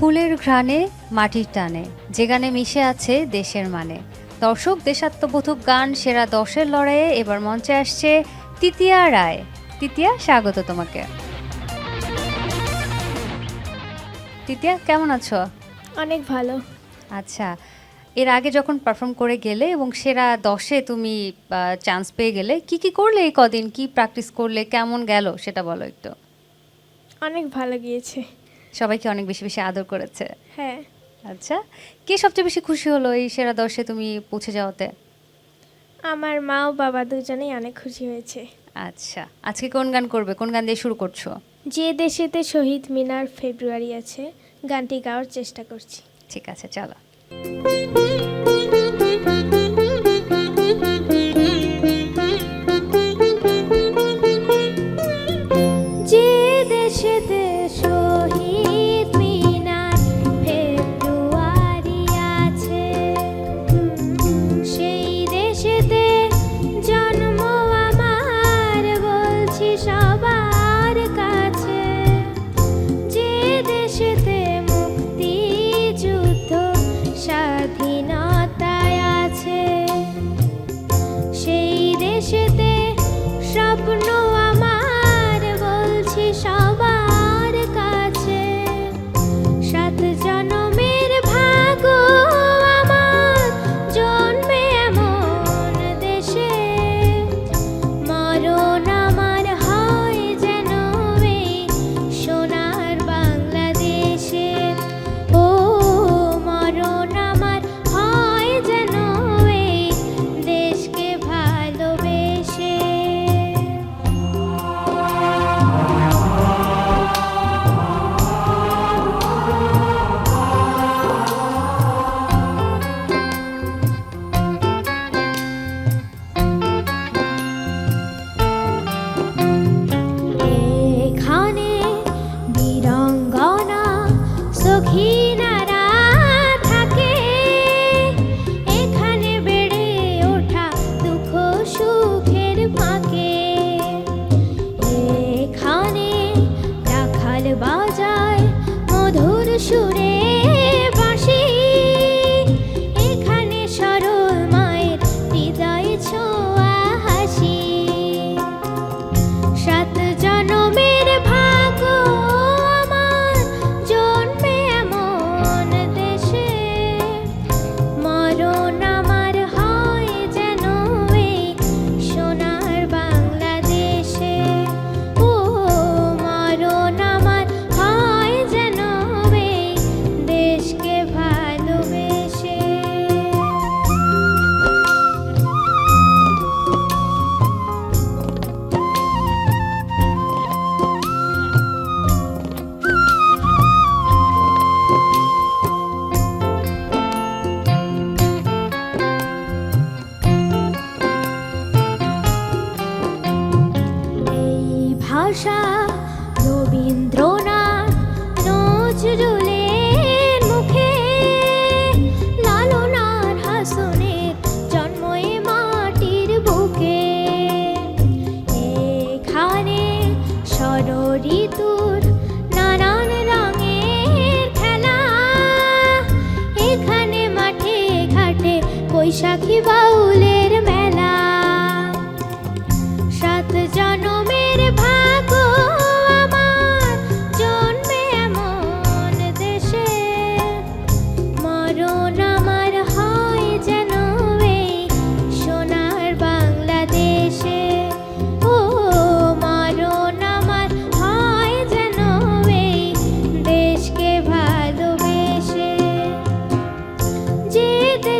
ফুলের ঘ্রাণে মাটির টানে। যে গানে মিশে আছে দেশের মানে। দর্শক দেশাত্মবোধক গান সেরা দশের লড়াইয়ে এবার মঞ্চে আসছে তৃতীয়া রায়। তৃতীয়া স্বাগত তোমাকে। তৃতীয়া কেমন আছো? অনেক ভালো। আচ্ছা এর আগে যখন পারফর্ম করে গেলে এবং সেরা দশে তুমি চান্স পেয়ে গেলে কি কি করলে এই কদিন? কি প্র্যাকটিস করলে? কেমন গেল? সেটা বলো একটু। অনেক ভালো গিয়েছে। সবাইকে অনেক বেশি বেশি আদর করেছে। হ্যাঁ। আচ্ছা কে সবচেয়ে বেশি খুশি হলো এই সেরা দশে তুমি পৌঁছে যাওয়াতে? আমার মা ও বাবা দুজনেই অনেক খুশি হয়েছে। আচ্ছা আজকে কোন গান করবে? কোন গান দিয়ে শুরু করছ? যে দেশেতে শহীদ মিনার ফেব্রুয়ারি আছে গানটি গাওয়ার চেষ্টা করছি। ঠিক আছে চলো। দেশেতে ষড়ঋতুর নানান রঙের খেলা। এখানে মাঠে ঘাটে বৈশাখী বাউলের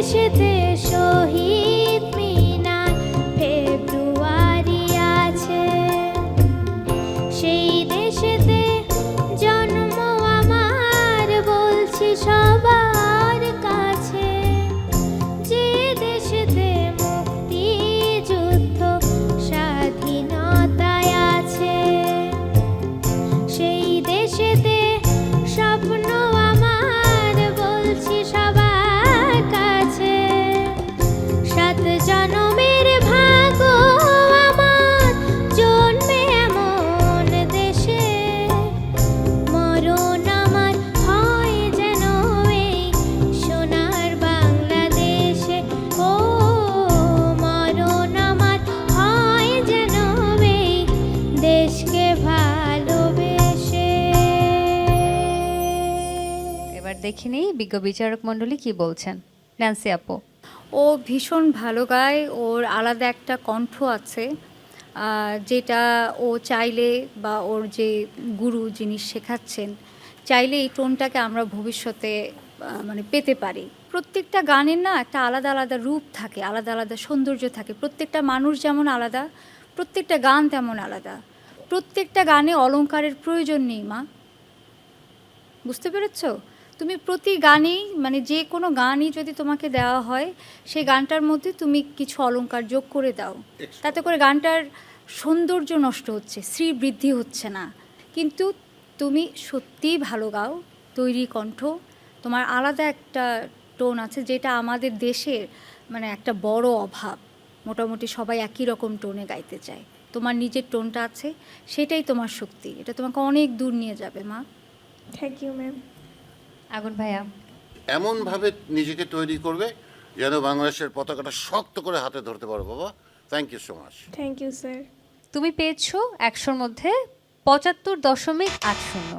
দেশেতে শহীদ। দেখে নিই বিজ্ঞ বিচারক মণ্ডলী কি বলছেন? ন্যান্সি আপু। ও ভীষণ ভালো গায়, ওর আলাদা একটা কণ্ঠ আছে যেটা ও চাইলে বা ওর যে গুরু যিনি শেখাচ্ছেন, চাইলে এই টোনটাকে আমরা ভবিষ্যতে মানে পেতে পারি। প্রত্যেকটা গানের না একটা আলাদা আলাদা রূপ থাকে, আলাদা আলাদা সৌন্দর্য থাকে। প্রত্যেকটা মানুষ যেমন আলাদা, প্রত্যেকটা গান তেমন আলাদা। প্রত্যেকটা গানে অলংকারের প্রয়োজন নেই, মা। বুঝতে পেরেছ? তুমি প্রতি গানেই মানে যে কোনো গানই যদি তোমাকে দেওয়া হয় সেই গানটার মধ্যে তুমি কিছু অলংকার যোগ করে দাও। তাতে করে গানটার সৌন্দর্য নষ্ট হচ্ছে শ্রী বৃদ্ধি হচ্ছে না। কিন্তু তুমি সত্যিই ভালো গাও তৈরি কণ্ঠ তোমার আলাদা একটা টোন আছে যেটা আমাদের দেশের মানে একটা বড় অভাব। মোটামুটি সবাই একই রকম টোনে গাইতে চায়। তোমার নিজের টোনটা আছে সেটাই তোমার শক্তি। এটা তোমাকে অনেক দূর নিয়ে যাবে মা। থ্যাংক ইউ ম্যাম আগুন ভাইয়া। এমনভাবে নিজেকে তৈরি করবে যেন বাংলাদেশের পতাকাটা শক্ত করে হাতে ধরতে পারো বাবা। Thank you so much thank you sir তুমি পেয়েছ একশোর মধ্যে পঁচাত্তর দশমিক আট শূন্য।